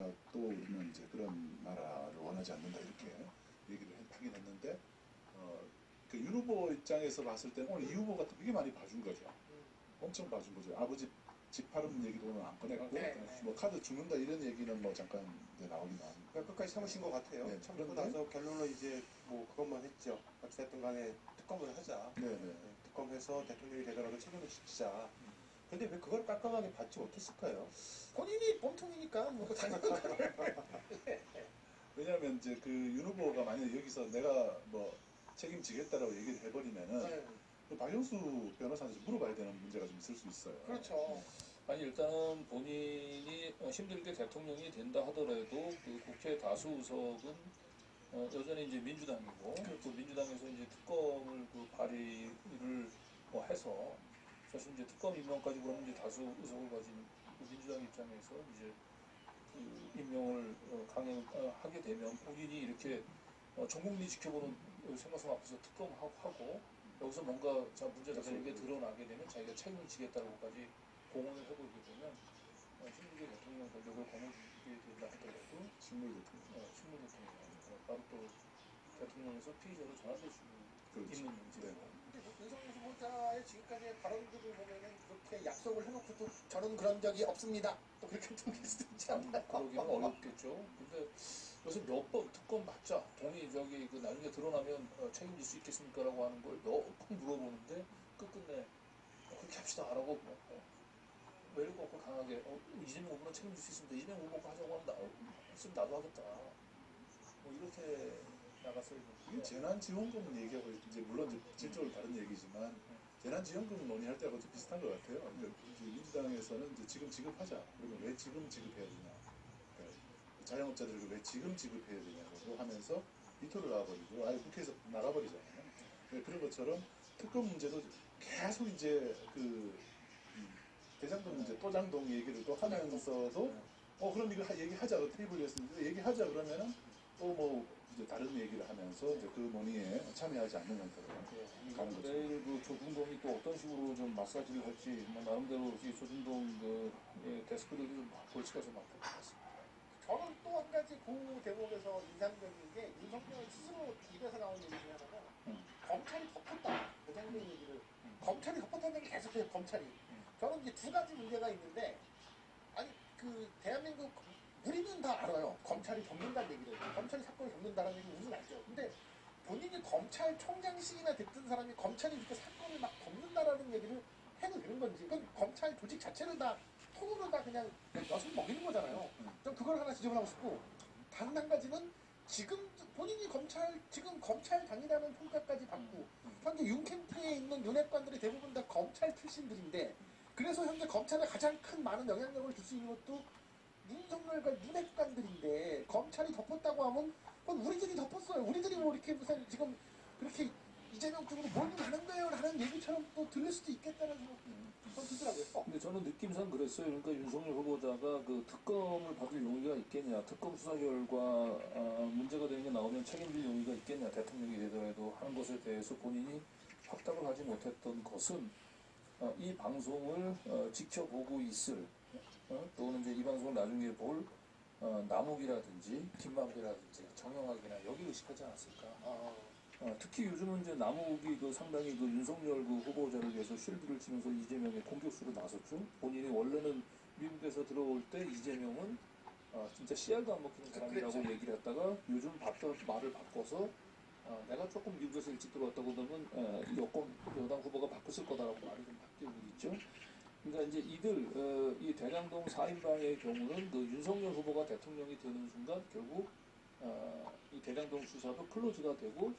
어, 또 우리는 이제 그런 나라를 원하지 않는다 이렇게 얘기를 해- 하긴 했는데 어, 그 윤 후보 입장에서 봤을 때는 오늘 이 후보가 되게 많이 봐준 거죠. 엄청 봐준 거죠. 아버지 집 팔은 얘기도 오늘 안 꺼냈고 네, 네. 뭐 카드 죽는다 이런 얘기는 뭐 잠깐 이제 나오긴 나왔는데 그러니까 끝까지 참으신 것 같아요. 네, 참고 그런데- 나서 결론은 이제 뭐 그것만 했죠. 어찌됐든 간에 특검을 하자. 네네. 네, 특검해서 대통령이 되더라도 책임을 지자. 근데 왜 그걸 깔끔하게 받지 못했을까요? 본인이 몸통이니까 뭐 당연한 왜냐하면 이제 그 윤 후보가 만약에 여기서 내가 뭐 책임지겠다라고 얘기를 해버리면은 네. 그 박영수 변호사한테 물어봐야 되는 문제가 좀 있을 수 있어요. 그렇죠. 아니 일단은 본인이 어, 힘들게 대통령이 된다 하더라도 그 국회 다수 의석은 어, 여전히 이제 민주당이고 그 민주당에서 이제 특검을 그 발의를 뭐 해서 사실 이제 특검 임명까지 그러면 이제 다수 의석을 가진 그 민주당 입장에서 이제 그 임명을 어, 강행하게 되면 본인이 이렇게 어, 전 국민이 지켜보는 생각성 앞에서 특검하고 하고 여기서 뭔가 자 문제가 되는 게 드러나게 되면 자기가 책임을 지겠다고까지 공언을 해보게 되면 어, 힘들게 대통령 권력을 거머쥐게 된다 하더라도 식물 대통령. 어, 식물 대통령 어, 바로 또 대통령에서 피의자로 전환될 수 그렇죠. 있는 문제고 네. 근데 뭐 윤석열 후보자의 지금까지의 발언들을 보면은 그렇게 약속을 해놓고도 저는 그런 적이 없습니다. 또 그렇게 통일 수도 있지 않나요? 그러기는 어렵겠죠. 근데 요새 몇 번 특검 받자 동의 저기 그 나중에 드러나면 어, 책임질 수 있겠습니까라고 하는 걸 몇 번 물어보는데 끝끝내 어, 그렇게 합시다 라고 뭐, 어, 매력 없고 강하게 어, 이재명 후보는 책임질 수 있습니다. 이재명 후보가 하자고 하면 나, 어, 있으면 나도 하겠다. 뭐 이렇게 이게 되는데 재난지원금은 얘기하고 이제 물론 이제 질적으로 다른 얘기지만 재난지원금 논의할 때하고 좀 비슷한 것 같아요. 민주당에서는 이제 지금 지급하자. 그러면 왜 지금 지급해야 되냐. 그러니까 자영업자들을 왜 지금 지급해야 되냐고 하면서 비토를 나와버리고 아예 국회에서 나가버리잖아요. 그러니까 그런 것처럼 특검 문제도 계속 이제 그 음, 대장동 문제, 또장동 얘기를 또 하면서도 어 그럼 이거 하- 얘기하자 그 테이블 위에서 얘기하자 그러면은 또 뭐 이제 다른 하면서 이제 그 논의에 참여하지 않는 형태로 가는 거죠. 내일 그 조준동이 또 어떤 식으로 좀 마사지를 할지 뭐 나름대로 이 조준동 그 예, 데스크들이 좀 골치가 좀 아플 것 같습니다. 저는 또 한 가지 그 대목에서 인상적인 게 윤석열 스스로 입에서 나온 얘기 중에 하나가 음. 검찰이 덮었다. 대장동 얘기를. 검찰이 덮었다는 얘기 계속해요, 검찰이. 음. 저는 이제 두 가지 문제가 있는데, 아니, 그, 대한민국, 우리는 다 알아요. 검찰이 덮는다는 얘기를. 검찰이 사건을 덮는다는 얘기 우리는 알죠. 근데 본인이 검찰총장식이나 됐던 사람이 검찰이 이렇게 사건을 막 덮는다라는 얘기를 해도 되는 건지, 그건 검찰 조직 자체를 다 통으로 다 그냥 엿을 먹이는 거잖아요. 좀 그걸 하나 지적을 하고 싶고, 다른 한 가지는 지금 본인이 검찰, 지금 검찰 당이라는 평가까지 받고, 현재 윤 캠프에 있는 윤핵관들이 대부분 다 검찰 출신들인데, 그래서 현재 검찰에 가장 큰 많은 영향력을 줄 수 있는 것도 윤석열과 윤핵관들인데, 검찰이 덮었다고 하면, 그건 우리들이 덮었어요. 우리들이 뭐 이렇게 무슨 지금 그렇게 이재명 쪽으로 몰고 가는 거예요. 라는 얘기처럼 또 들릴 수도 있겠다는 생각이 좀 들더라고요. 어. 근데 저는 느낌상 그랬어요. 그러니까 윤석열 후보자가 그 특검을 받을 용의가 있겠냐, 특검 수사 결과 아, 문제가 되는 게 나오면 책임질 용의가 있겠냐, 대통령이 되더라도 하는 것에 대해서 본인이 확답을 하지 못했던 것은 어, 이 방송을 어, 지켜보고 있을 어, 또는 이제 이 방송을 나중에 볼 어, 남욱이라든지 김만배라든지 정영학이나 여기 의식하지 않았을까. 어. 어, 특히 요즘은 이제 남욱이 그 상당히 그 윤석열 그 후보자를 위해서 쉴드를 치면서 이재명의 공격수로 나섰죠. 본인이 원래는 미국에서 들어올 때 이재명은 어, 진짜 씨알도 안 먹히는 사람이라고 그랬죠. 얘기를 했다가 요즘 봤던 말을 바꿔서 어, 내가 조금 미국에서 일찍 들어왔다고 그러면 어, 여권 여당 후보가 바꿨을 거다라고 말이 좀 바뀌고 있죠. 그러니까 이제 이들 어, 이 대장동 4인방의 경우는 그 윤석열 후보가 대통령이 되는 순간 결국 어, 이 대장동 수사도 클로즈가 되고